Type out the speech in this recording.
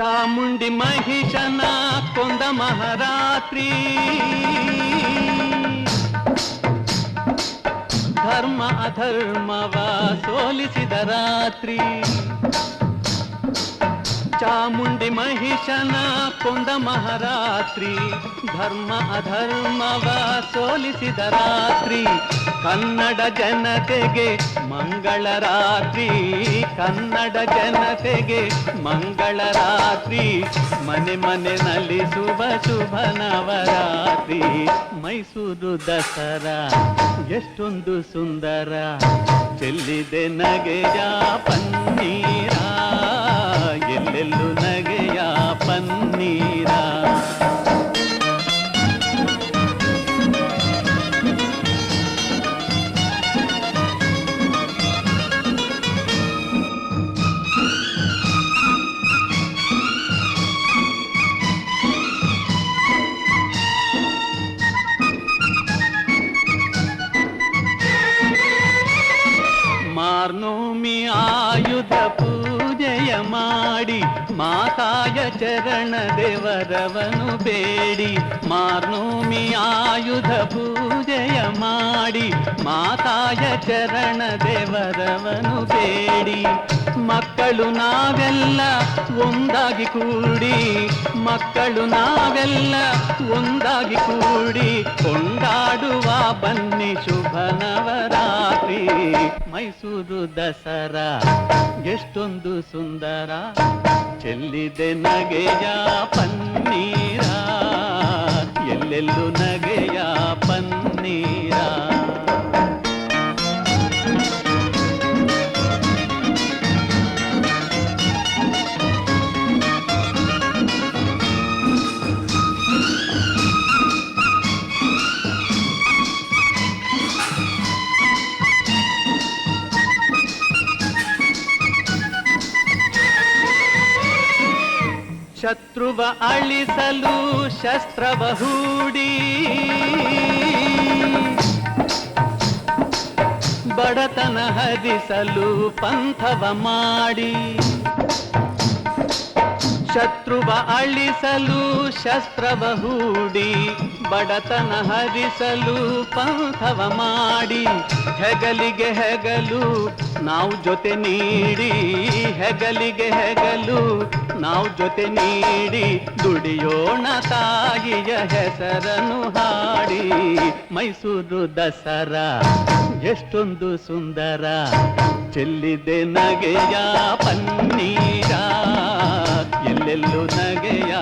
చాముండి మహిషన కొంద మహారాత్రి. ధర్మ అధర్మవ సోలిసిద రాత్రి. చాముండి మహిషన కొంద మహారాత్రి. ధర్మ అధర్మవ సో ಸೋಲಿಸಿದ ರಾತ್ರಿ, ಕನ್ನಡ ಜನತೆಗೆ ಮಂಗಳ ರಾತ್ರಿ, ಕನ್ನಡ ಜನತೆಗೆ ಮಂಗಳ ರಾತ್ರಿ, ಮನೆ ಮನೆ ನಲಿಸುವ ಶುಭ ನವರಾತ್ರಿ, ಮೈಸೂರು ದಸರಾ ಎಷ್ಟೊಂದು ಸುಂದರ, ಚೆಲ್ಲಿದೆ ನಗೆಯ ಪನ್ನೀರ, ಎಲ್ಲೆಲ್ಲೂ ನಗೆಯ ಪನ್ನೀರ. ಮಾರ್ನೋಮಿ ಆಯುಧ ಪೂಜೆಯ ಮಾಡಿ ಮಾತಾಯ ಚರಣ ದೇವರವನು ಬೇಡಿ ಮಾರ್ನೋಮಿ ಆಯುಧ ಪೂಜೆಯ ಮಾಡಿ ಮಾತಾಯ ಚರಣ ದೇವರವನು ಬೇಡಿ ಮಕ್ಕಳು ನಾವೆಲ್ಲ ಒಂದಾಗಿ ಕೂಡಿ, ಮಕ್ಕಳು ನಾವೆಲ್ಲ ಒಂದಾಗಿ ಕೂಡಿ ಕೊಂಡಾಡುವ ಬನ್ನಿ ಶುಭ ನವರಾತ್ರಿ ಮೈಸೂರು ದಸರಾ, ಎಷ್ಟೊಂದು ಸುಂದರ, ಚೆಲ್ಲಿದೆ ನಗೆಯ ಪನ್ನೀರ. ಎಲ್ಲೆಲ್ಲೂ ಶತ್ರುವ ಅಳಿಸಲು ಶಸ್ತ್ರವ ಹೂಡಿ. ಬಡತನ ಹರಿಸಲು ಪಂಥವ ಮಾಡಿ. ಶತ್ರುವ ಅಳಿಸಲು ಶಸ್ತ್ರವ ಹೂಡಿ. ಬಡತನ ಹರಿಸಲು ಪಂಥವ ಮಾಡಿ ಹೆಗಲಿಗೆ ಹೆಗಲು ನಾವು ಜೊತೆ ನೀಡಿ ಹೆಗಲಿಗೆ ಹೆಗಲು ನಾವು ಜೊತೆ ನೀಡಿ ದುಡಿಯೋಣ ತಾಯಿಯ ಹೆಸರನ್ನು ಹಾಡಿ ಮೈಸೂರು ದಸರಾ ಎಷ್ಟೊಂದು ಸುಂದರ ಚೆಲ್ಲಿದೆ ನಗೆಯ ಪನ್ನೀರ ಎಲ್ಲೆಲ್ಲೂ ನಗೆಯ